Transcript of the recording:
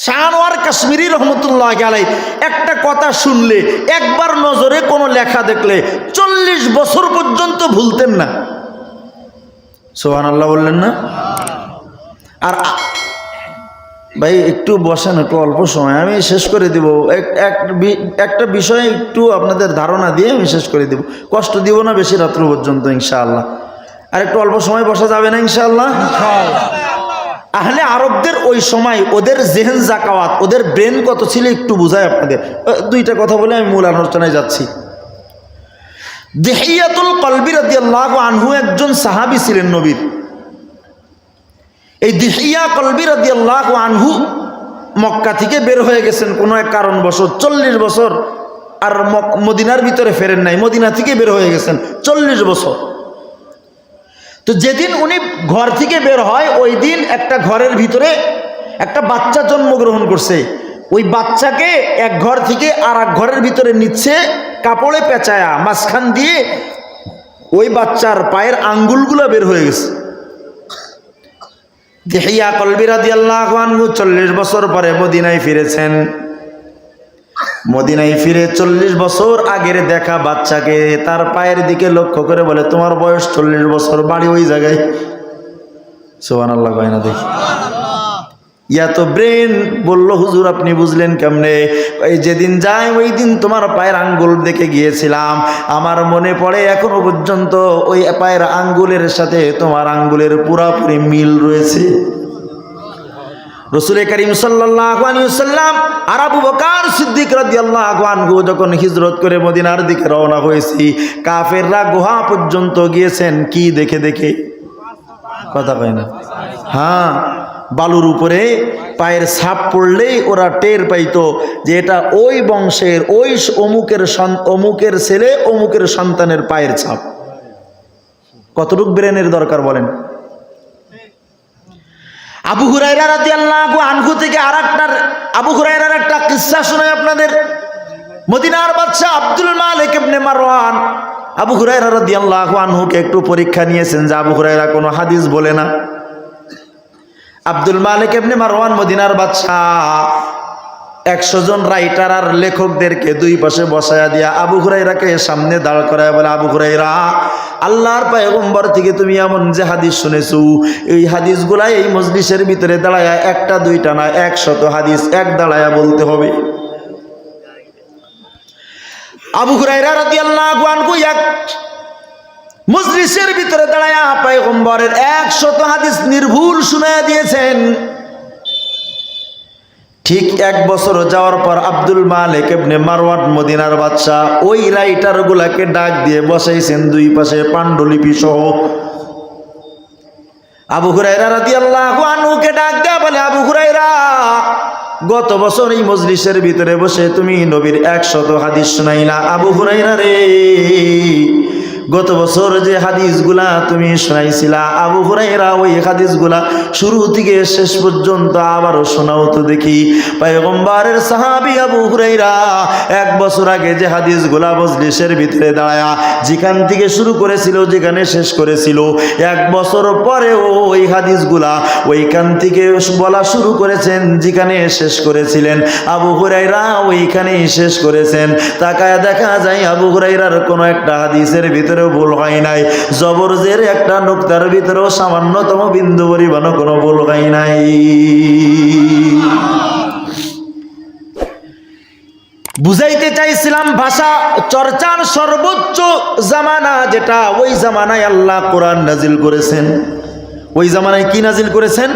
শাহনোয়ার কাশ্মীরি রহমতুল্লাহ আলাই একটা কথা শুনলে, একবার নজরে কোনো লেখা দেখলে চল্লিশ বছর পর্যন্ত ভুলতেন না। সোহান আল্লাহ বললেন না? আর ভাই, একটু বসেন, একটু অল্প সময়, আমি শেষ করে দিব। এক- এক একটা বিষয়ে একটু আপনাদের ধারণা দিয়ে আমি শেষ করে দিব। কষ্ট দিব না বেশি রাত্র পর্যন্ত, ইনশাআল্লাহ। আর একটু অল্প সময় বসা যাবে না ইনশাআল্লাহ। আহলে আরবদের ওই সময় ওদের জেহেন জাকাওয়াত, ওদের ব্রেন কত ছিল একটু বুঝায় আপনাদের। দুইটা কথা বলে আমি মূল আলোচনায় যাচ্ছি। দেহিয়াতুল কলবি রাদিয়াল্লাহু আনহু একজন সাহাবি ছিলেন নবীর। এই দিহিয়া কলবি রাদিয়াল্লাহু আনহু মক্কা থেকে বের হয়ে গেছেন কোনো এক কারণবশত। চল্লিশ বছর আর মদিনার ভিতরে ফেরেন নাই, মদিনা থেকে বের হয়ে গেছেন। চল্লিশ বছর। তো যেদিন উনি ঘর থেকে বের হয়, ওই দিন একটা ঘরের ভিতরে একটা বাচ্চা জন্মগ্রহণ করছে। ওই বাচ্চাকে এক ঘর থেকে আর ঘরের ভিতরে নিচ্ছে, কাপড়ে পেঁচায়া মাঝখান দিয়ে ওই বাচ্চার পায়ের আঙ্গুলগুলো বের হয়ে গেছে। দেহিয়া কলবিরা আল্লাহ চল্লিশ বছর পরে মদিনায় ফিরেছেন। মদিনায় ফিরে চল্লিশ বছর আগের দেখা বাচ্চাকে তার পায়ের দিকে লক্ষ্য করে বলে, তোমার বয়স চল্লিশ বছর, বাড়ি ওই জায়গায়। সোহান আল্লাহ কয় না দেখি। ইয়া তো ব্রেন বলল, হুজুর, আপনি বুঝলেন কেমনে? এই যেদিন যায় ওই দিন তোমার পায়ের আঙ্গুল দেখে গিয়েছিলাম। আমার মনে পড়ে এখনও পর্যন্ত ওই পায়ের আঙ্গুলের সাথে তোমার আঙ্গুলের পুরাপুরি মিল রয়েছে। রসুল করিম সাল্লাম আর আবু বকার সিদ্দিক রাদিয়াল্লাহু যখন হিজরত করে মদিনার দিকে রওনা হয়েছি, কাফেররা গুহা পর্যন্ত গিয়েছেন, কি দেখে দেখে? কথা কয় না। হ্যাঁ বালুর উপরে পায়ের ছাপ পড়লেই ওরা টের পাইতো যে এটা ওই বংশের, ওই অমুকের অমুকের ছেলে, অমুকের সন্তানের পায়ের ছাপ। কতটুক ব্রেনের দরকার বলেন? আবু হুরাইরা আল্লাহ আনহু থেকে আর আরেকটার, আবু হুরাইরার একটা কিসা শোনায় আপনাদের। মদিনার বাচ্চা আব্দুল মালিক ইবনে মারওয়ান আবু হুরাইরা আল্লাহ আনহুকে একটু পরীক্ষা নিয়েছেন যে আবু হুরাইরা কোনো হাদিস বলে না। আব্দুল মালিক ইবনে মারওয়ান মদিনার বাদশা একশো জন রাইটার আর লেখকদেরকে দুই পাশে বসায়া দিয়া আবু হুরাইরাকে সামনে দাঁড় করায় বলে, আবু হুরাইরা আল্লাহর পায়গম্বর থেকে তুমি এমন যে হাদিস শুনেছো, এই হাদিসগুলাই এই মজলিসের ভিতরে দাঁড়ায়া একটা, দুইটা না, একশত হাদিস, এক দাঁড়ায়া বলতে হবে। আবু হুরাইরা আনহু এক মজলিসের ভিতরে দাঁড়ায়া পায়গম্বরের একশত হাদিস নির্ভুল শুনায়া দিয়েছেন। ঠিক এক বছর যাওয়ার পর আব্দুল মালিক ইবনে মারওয়ান মদিনার বাদশাহ ওই রাইটার গুলাকে ডাক দিয়ে বসাইছেন দুই পাশে পাণ্ডুলিপি সহ। আবু হুরাইরা রাদিয়াল্লাহু আনহুকে ডাক দেয়া বলে, আবু হুরাইরা গত বছর এই মজলিসের ভিতরে বসে তুমি নবীর একশত হাদিস শোনাইলা। আবু হুরাইরা রে গত বছর যে হাদিসগুলা তুমি শোনাইছিলা, আবু হুরাইরা ওই হাদিসগুলা শুরু থেকে শেষ পর্যন্ত আবারও শোনাও তো দেখি। পয়গম্বরের সাহাবি আবু হুরাইরা এক বছর আগে যে হাদিসগুলা মজলিসের ভিতরে দাঁড়ায়া যেখান থেকে শুরু করেছিল, যেখানে শেষ করেছিল, এক বছর পরেও ওই হাদিসগুলা ওইখান থেকে বলা শুরু করেছেন, যেখানে শেষ করেছিলেন। আবু হুরাইরা ওইখানেই শেষ করেছেন। তাকায় দেখা যায় আবু হুরাইরার কোনো একটা হাদিসের ভিতরেও ভুল হয় নাই। জবরজের একটা নোক্তার ভিতরেও সামান্যতম বিন্দু পরিমাণও কোনো ভুল হয় নাই। বুঝাইতে চাইছিলাম ভাষা, চর্চার সর্বোচ্চ জামানা যেটা, ওই জামানায় আল্লাহ কোরআন নাজিল করেছেন। ওই জামানায় কি নাজিল করেছেন?